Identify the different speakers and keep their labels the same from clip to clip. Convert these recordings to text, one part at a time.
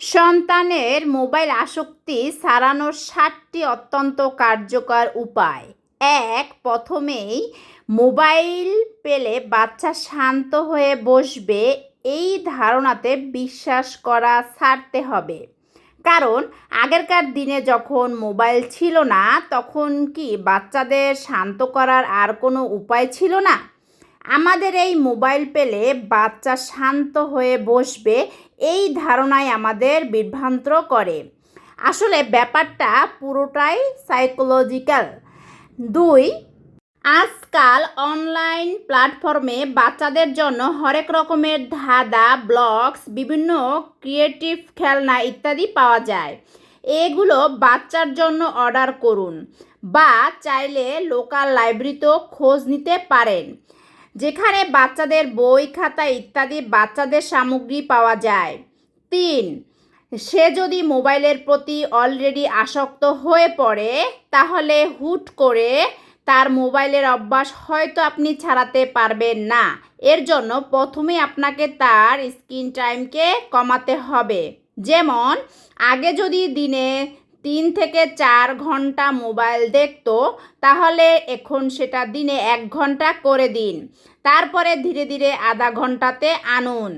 Speaker 1: সন্তানের মোবাইল আসক্তি সারানোর সাতটি অত্যন্ত কার্যকর উপায়। এক, প্রথমেই মোবাইল পেলে বাচ্চা শান্ত হয়ে বসবে, এই ধারণাতে বিশ্বাস করা ছাড়তে হবে। কারণ, আগেরকার দিনে যখন মোবাইল ছিল না, তখন কি বাচ্চাদের শান্ত করার আর কোনো উপায় ছিল না? আমাদের এই মোবাইল পেলে বাচ্চা শান্ত হয়ে বসবে, এই ধারণাই আমাদের বিভ্রান্ত করে। আসলে ব্যাপারটা পুরোটাই সাইকোলজিক্যাল দুই, আজকাল অনলাইন প্ল্যাটফর্মে বাচ্চাদের জন্য হরেক রকমের ধাঁধা ব্লগস বিভিন্ন ক্রিয়েটিভ খেলনা ইত্যাদি পাওয়া যায়। এগুলো বাচ্চার জন্য অর্ডার করুন বা চাইলে লোকাল লাইব্রেরিতেও খোঁজ নিতে পারেন। যেখানে বাচ্চাদের বই খাতা ইত্যাদি বাচ্চাদের সামগ্রী পাওয়া যায়। তিন, সে যদি মোবাইলের প্রতি অলরেডি আসক্ত হয়ে পড়ে, তাহলে হুট করে তার মোবাইলের অভ্যাস হয়তো আপনি ছাড়াতে পারবেন না। এর জন্য প্রথমে আপনাকে তার স্ক্রিন টাইমকে কমাতে হবে। যেমন, আগে যদি দিনে তিন থেকে চার ঘণ্টা মোবাইল দেখতো, তাহলে এখন সেটা দিনে এক ঘণ্টা করে দিন। তারপরে ধীরে ধীরে আধা ঘন্টাতে আনুন।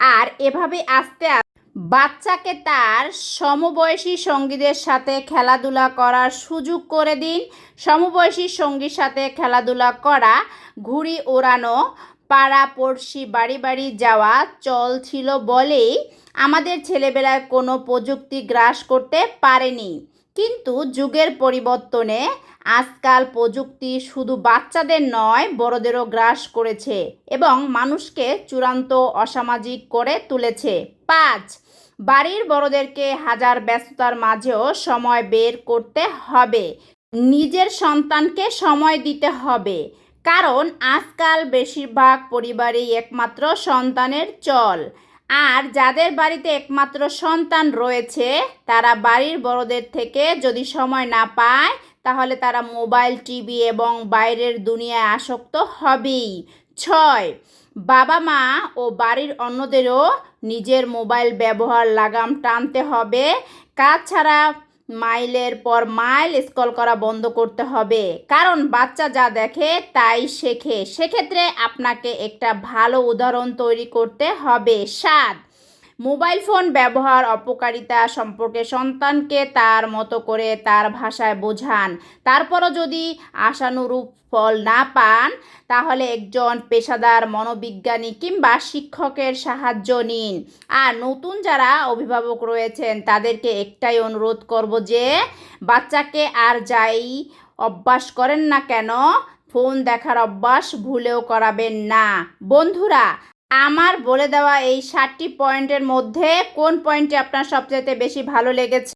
Speaker 1: আর এভাবে আস্তে আস্তে বাচ্চাকে তার সমবয়সী সঙ্গীদের সাথে খেলাধুলা করার সুযোগ করে দিন। সমবয়সী সঙ্গীর সাথে খেলাধুলা করা, ঘুড়ি ওড়ানো পাড়া পড়শি বাড়ি বাড়ি যাওয়া চল ছিল বলেই আমাদের ছেলেবেলায় কোনো প্রযুক্তি গ্রাস করতে পারেনি। কিন্তু যুগের পরিবর্তনে আজকাল প্রযুক্তি শুধু বাচ্চাদের নয়, বড়দেরও গ্রাস করেছে এবং মানুষকে চূড়ান্ত অসামাজিক করে তুলেছে। পাঁচ, বাড়ির বড়দেরকে হাজার ব্যস্ততার মাঝেও সময় বের করতে হবে। নিজের সন্তানকে সময় দিতে হবে। কারণ আজকাল বেশিরভাগ পরিবারেই একমাত্র সন্তানের চল। আর যাদের বাড়িতে একমাত্র সন্তান রয়েছে, তারা বাড়ির বড়দের থেকে যদি সময় না পায়, তাহলে তারা মোবাইল, টিভি এবং বাইরের দুনিয়ায় আসক্ত হবেই। ছয় বাবা মা ও বাড়ির অন্যদেরও নিজের মোবাইল ব্যবহার লাগাম টানতে হবে। কাজ ছাড়া মাইলের পর মাইল স্কল করা বন্ধ করতে হবে। কারণ বাচ্চা যা দেখে তাই শেখে। সেক্ষেত্রে আপনাকে একটা ভালো উদাহরণ তৈরি করতে হবে। সাত মোবাইল ফোন ব্যবহার, অপকারিতা সম্পর্কে সন্তানকে তার মতো করে তার ভাষায় বোঝান। তারপরও যদি আশানুরূপ ফল না পান, তাহলে একজন পেশাদার মনোবিজ্ঞানী কিংবা শিক্ষকের সাহায্য নিন। আর নতুন যারা অভিভাবক রয়েছেন, তাদেরকে একটাই অনুরোধ করব যে, বাচ্চাকে আর যাই অভ্যাস করেন না কেন, ফোন দেখার অভ্যাস ভুলেও করাবেন না। বন্ধুরা আমার বলে দেওয়া এই ষাটটি পয়েন্টের মধ্যে কোন পয়েন্টটি আপনার সবচেয়ে বেশি ভালো লেগেছে?